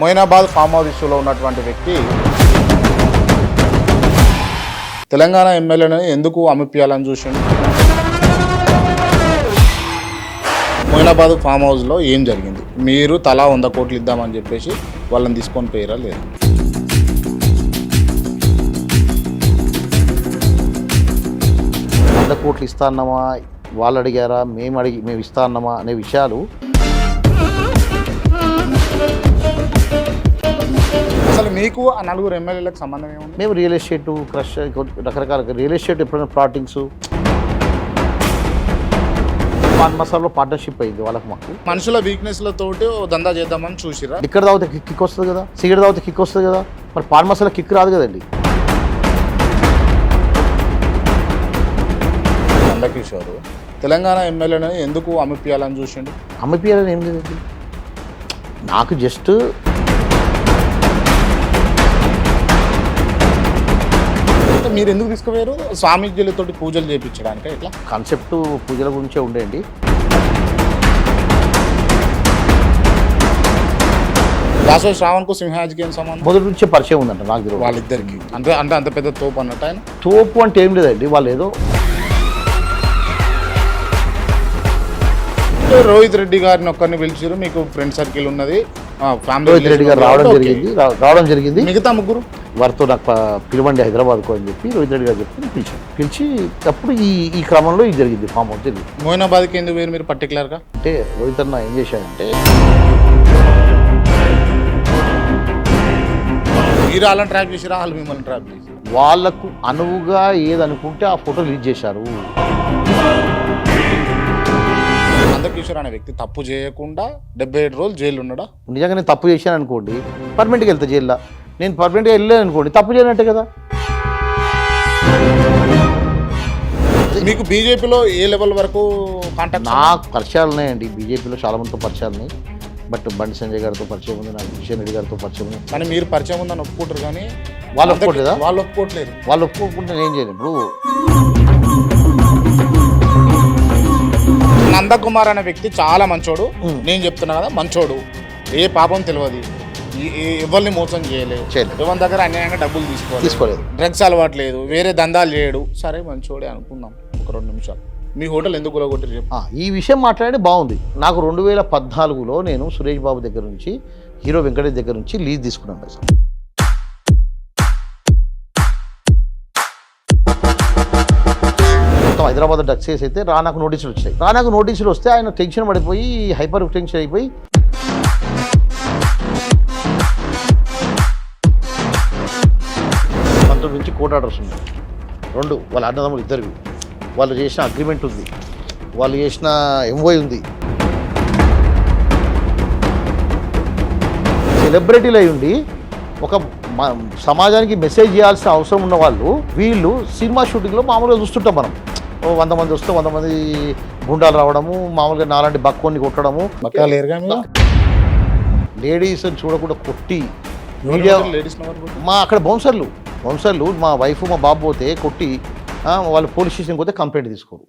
Moinabad farm house ఇష్యూలో ఉన్నటువంటి వ్యక్తి తెలంగాణ ఎమ్మెల్యేను ఎందుకు అమిప్యాలని చూసిండు? మొయినాబాద్ ఫామ్ హౌస్లో ఏం జరిగింది? మీరు తలా వంద కోట్లు ఇద్దామని చెప్పేసి వాళ్ళని తీసుకొని పోయారా లేదు? వంద కోట్లు ఇస్తా అన్నామా? వాళ్ళు అడిగారా? మేము అడిగి మేము ఇస్తా అన్నామా? అనే విషయాలు మీకు ఆ నలుగురు ఎమ్మెల్యేలకు సంబంధం ఏముంది? మేము రియల్ ఎస్టేట్ క్రష్ రకరకాల రియల్ ఎస్టేట్ ఎప్పుడైనా ప్లాటింగ్స్ పాన్ మసాలాలో పార్ట్నర్షిప్ అయింది వాళ్ళకి మాకు. మనుషుల వీక్నెస్లతోటి ఓ దందా చేద్దామని చూసిరా? ఇక్కడ తాగితే కిక్ వస్తుంది కదా? సిగరెట్ తాగితే కిక్ వస్తుంది కదా? మరి పాన్ మసాలా కిక్ రాదు కదండి. నందకిషోర్ తెలంగాణ ఎమ్మెల్యేని ఎందుకు అమిప్యాలని చూసిండు? అమ్మిపియాలని ఏం లేదండి నాకు జస్ట్ అంటే మీరు ఎందుకు తీసుకుపోయారు? స్వామీజీలతోటి పూజలు చేయించడానికి ఇట్లా? కాన్సెప్ట్ పూజల గురించే ఉండేయండి దాసో శ్రావణ్కు సింహాజ్కి ఏం సంబంధం? మొదటి నుంచే పరిచయం ఉందంట నాకు వాళ్ళిద్దరికి. అంటే అంటే అంత పెద్ద తోపు అన్నట్టు ఆయన? తోపు అంటే ఏం లేదండి వాళ్ళు ఏదో రోహిత్ రెడ్డి గారిని ఒక్కరిని పిలిచారు మీకు ఫ్రెండ్ సర్కిల్ ఉన్నది. ఫ్యామిలీ రోహిత్ రెడ్డి గారు రావడం జరిగింది. రా- రావడం జరిగింది. మిగతా ముగ్గురు? వారితో నాకు ప- పిలవండి హైదరాబాద్కు అని చెప్పి రోహిత్ రెడ్డి గారు చెప్పి పిలిచాను పిలిచి అప్పుడు ఈ ఈ క్రమంలో ఇది జరిగింది ఫామ్ హౌస్ జరిగింది మోయినాబాద్కి ఎందుకు వేరు మీరు పర్టికులర్గా అంటే రోహిత్ అన్న ఏం చేశాడంటే మీరు వాళ్ళని ట్రాప్ చేసిరా వాళ్ళు మిమ్మల్ని ట్రాప్ చేసి వాళ్ళకు అనువుగా ఏదనుకుంటే ఆ ఫోటో రిలీజ్ చేశారు. నందకిషోర్ అనే వ్యక్తి తప్పు చేయకుండా డెబ్బై ఏడు రోజులు జైలు ఉన్నాడా? నిజంగా నేను తప్పు చేశాను అనుకోండి పర్మనెంట్గా వెళ్తా జైల్లో. నేను పర్మనెంట్గా వెళ్ళాను అనుకోండి తప్పు చేయనట్టే కదా. మీకు బీజేపీలో ఏ లెవెల్ వరకు కాంటాక్ట్ నాకు పరిచయాలు ఉన్నాయండి బీజేపీలో చాలా మందితో పరిచయాలు ఉన్నాయి. బట్ బండి సంజయ్ గారితో పరిచయం ఉంది నాకు కిషన్ రెడ్డి గారితో పరిచయం ఉంది. కానీ మీరు పరిచయం ఉందని ఒప్పుకుంటారు కానీ వాళ్ళు ఒప్పుకోలేదా వాళ్ళు ఒప్పుకోవట్లేదు వాళ్ళు ఒప్పుకోకుండా నేను ఏం చేయను. ఇప్పుడు నందకుమార్ అనే వ్యక్తి చాలా మంచోడు. నేను చెప్తున్నా కదా మంచోడు. ఏ పాపం తెలియదు. ఎవరిని మోసం చేయలేదు. ఎవరి దగ్గర అన్యాయంగా డబ్బులు తీసుకోవాలి తీసుకోలేదు. డ్రగ్స్ అలవాట్లేదు వేరే దందాలు చేయడు. సరే మంచోడే అనుకుందాం. ఒక రెండు నిమిషాలు. మీ హోటల్ ఎందుకు కొలగొట్టి చెప్పు. ఆ, ఈ విషయం మాట్లాడి బాగుంది. నాకు రెండు వేల పద్నాలుగులో నేను సురేష్ బాబు దగ్గర నుంచి హీరో వెంకటేష్ దగ్గర నుంచి లీజ్ తీసుకున్నాను పైసలు హైదరాబాద్ డ్రగ్స్ కేసు అయితే రానాకు నోటీసులు వచ్చాయి. రానాకు నోటీసులు వస్తే ఆయన టెన్షన్ పడిపోయి హైపర్ టెన్షన్ అయిపోయి పంతొమ్మిది నుంచి కోర్టు ఆర్డర్స్ ఉన్నాయి. రెండు వాళ్ళ అన్నదమ్ములు ఇద్దరివి వాళ్ళు చేసిన అగ్రిమెంట్ ఉంది. వాళ్ళు చేసిన ఎంఓ ఉంది. సెలబ్రిటీలు అయి ఉండి ఒక సమాజానికి మెసేజ్ చేయాల్సిన అవసరం ఉన్న వాళ్ళు వీళ్ళు సినిమా షూటింగ్లో మామూలుగా చూస్తుంటాం మనం. వంద మంది వస్తే వంద మంది గుండాలు రావడము మామూలుగా నాలాంటి బక్కోని కొట్టడము. లేడీస్ చూడకుండా కొట్టి మీడియా మా అక్కడ బౌన్సర్లు. బౌన్సర్లు మా వైఫ్ మా బాబు పోతే కొట్టి వాళ్ళు పోలీస్ స్టేషన్కి పోతే కంప్లైంట్ తీసుకోరు.